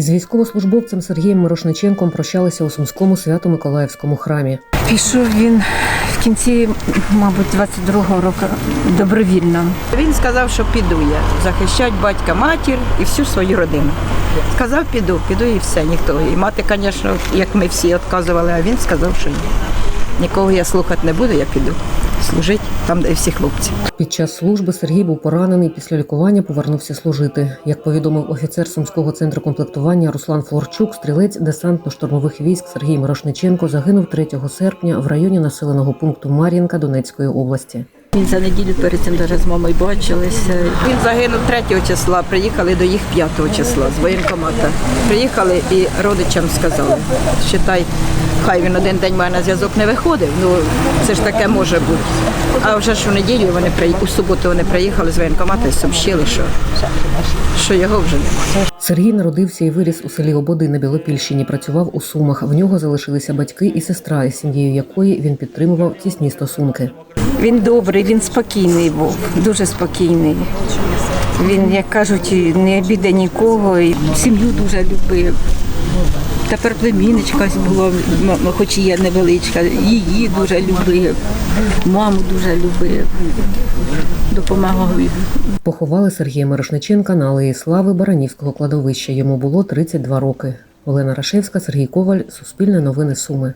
Із військовослужбовцем Сергієм Мирошниченком прощалися у Сумському свято-миколаївському храмі. Пішов він в кінці, мабуть, 22-го року добровільно. Він сказав, що піду я захищати батька, матір і всю свою родину. Сказав, піду, піду і все, ніхто. І мати, звісно, як ми всі відказували, а він сказав, що ні. Нікого я слухати не буду, я піду. Служити там, де всі хлопці. Під час служби Сергій був поранений. Після лікування повернувся служити. Як повідомив офіцер Сумського центру комплектування Руслан Флорчук, стрілець десантно-штурмових військ Сергій Мирошниченко загинув 3 серпня в районі населеного пункту Мар'їнка Донецької області. Він за неділю перед цим навіть з мамою бачилися. Він загинув 3 числа, приїхали до їх 5 числа з воєнкомата. Приїхали і родичам сказали, считай, хай він один день має на зв'язок не виходив, ну це ж таке може бути. А вже ж у неділю вони приї- у суботу вони приїхали з воєнкомата і сообщили, що, що його вже немає. Сергій народився і виріс у селі Ободи на Білопільщині. Працював у Сумах. В нього залишилися батьки і сестра, із сім'єю якої він підтримував тісні стосунки. Він добрий, він спокійний був, дуже спокійний. Він, як кажуть, не обіде нікого, і сім'ю дуже любив. Тепер племінничка була, хоч і є невеличка, її дуже любив, маму дуже любив, допомагав. Поховали Сергія Мирошниченка на алеї Слави Баранівського кладовища. Йому було 32 роки. Олена Рашевська, Сергій Коваль, Суспільне новини Суми.